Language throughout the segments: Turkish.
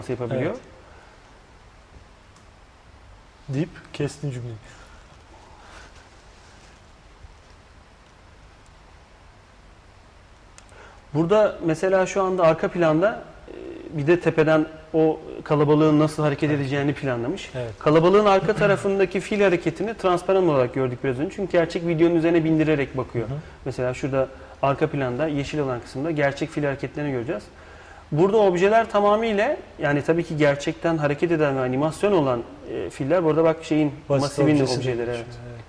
nasıl yapabiliyor. Evet. Deyip kestin cümleyi. Burada mesela şu anda arka planda e, bir de tepeden o kalabalığın nasıl hareket edeceğini planlamış. Evet. Kalabalığın arka tarafındaki fil hareketini transparan olarak gördük biraz önce. Çünkü gerçek videonun üzerine bindirerek bakıyor. Hı hı. Mesela şurada arka planda yeşil olan kısımda gerçek fil hareketlerini göreceğiz. Burada objeler tamamıyla yani tabii ki gerçekten hareket eden ve animasyon olan e, filler. Burada bak şeyin Basit masivin objeleri. Evet. Evet.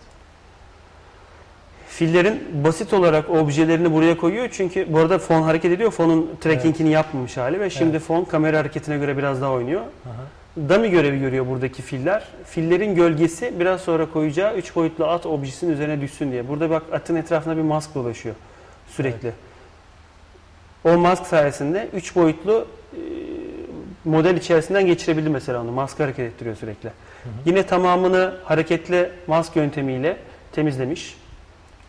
Fillerin basit olarak objelerini buraya koyuyor çünkü bu arada fon hareket ediyor. Fonun trackingini yapmamış hali ve şimdi Evet. fon kamera hareketine göre biraz daha oynuyor. Aha. Dummy görevi görüyor buradaki filler. Fillerin gölgesi biraz sonra koyacağı 3 boyutlu at objesinin üzerine düşsün diye. Burada bak atın etrafında bir mask dolaşıyor sürekli. O mask sayesinde 3 boyutlu e, model içerisinden geçirebildi mesela onu. Mask hareket ettiriyor sürekli. hı. Yine tamamını hareketli mask yöntemiyle temizlemiş.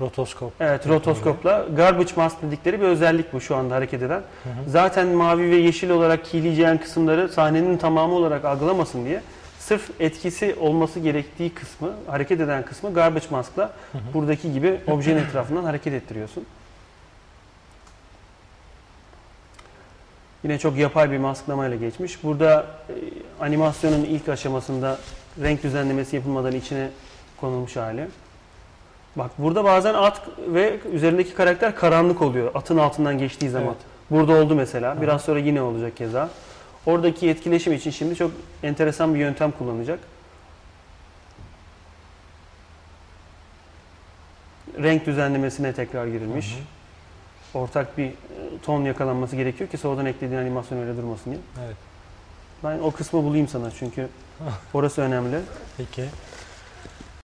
Rotoskop. Evet, rotoskopla garbage mask dedikleri bir özellik bu şu anda hareket eden. Hı hı. Zaten mavi ve yeşil olarak keyleyeceğin kısımları sahnenin tamamı olarak algılamasın diye sırf etkisi olması gerektiği kısmı, hareket eden kısmı garbage mask'la Hı hı. buradaki gibi objenin etrafından hareket ettiriyorsun. Yine çok yapay bir masklamayla geçmiş. Burada e, animasyonun ilk aşamasında renk düzenlemesi yapılmadan içine konulmuş hali. Bak burada bazen at ve üzerindeki karakter karanlık oluyor atın altından geçtiği zaman. Evet. Burada oldu mesela. Aha. Biraz sonra yine olacak keza. Oradaki etkileşim için şimdi çok enteresan bir yöntem kullanacak. Renk düzenlemesine tekrar girilmiş. Hı hı. Ortak bir e, ton yakalanması gerekiyor ki sonradan eklediğin animasyon öyle durmasın diye. Evet. Ben o kısmı bulayım sana çünkü orası önemli. Peki.